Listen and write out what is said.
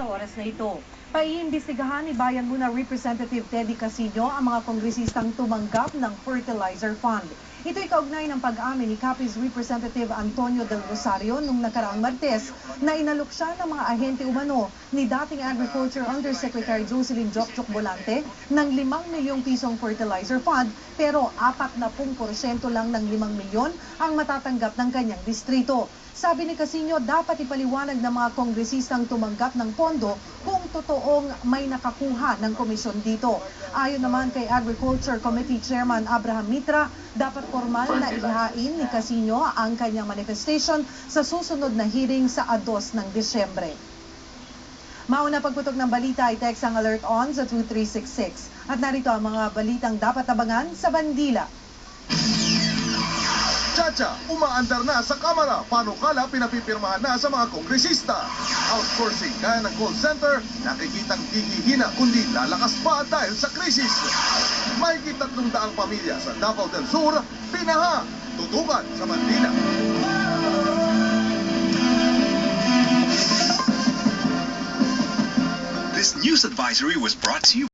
sa oras na ito. Paiimbestigahan ni Bayan Muna Representative Teddy Casino ang mga kongresistang tumanggap ng fertilizer fund. Ito'y kaugnay ng pag-amin ni Capiz Representative Antonio Del Rosario nung nakaraang Martes na inalok siya ng mga ahente umano ni dating Agriculture Undersecretary Jocelyn Jokjok Bolante ng 5 milyong pisong fertilizer fund pero 40% lang ng 5 milyon ang matatanggap ng kanyang distrito. Sabi ni Casino, dapat ipaliwanag ng mga kongresistang tumanggap ng pondo kung totoong may nakakuha ng komisyon dito. Ayon naman kay Agriculture Committee Chairman Abraham Mitra, dapat formal na ihain ni Casino ang kanyang manifestation sa susunod na hearing sa 2 ng Disyembre. Mauna pagputok ng balita ay text ang alert on sa 2366. At narito ang mga balitang dapat abangan sa Bandila. Chacha, umaandar na sa Kamara. Panukala pinapipirmahan na sa mga kongresista. Outsourcing kaya ng call center, nakikitang hihina kundi lalakas pa dahil sa krisis. May kitatlong daang pamilya sa Davao del Sur, pinaha, tutukan sa Manila. This news advisory was brought to you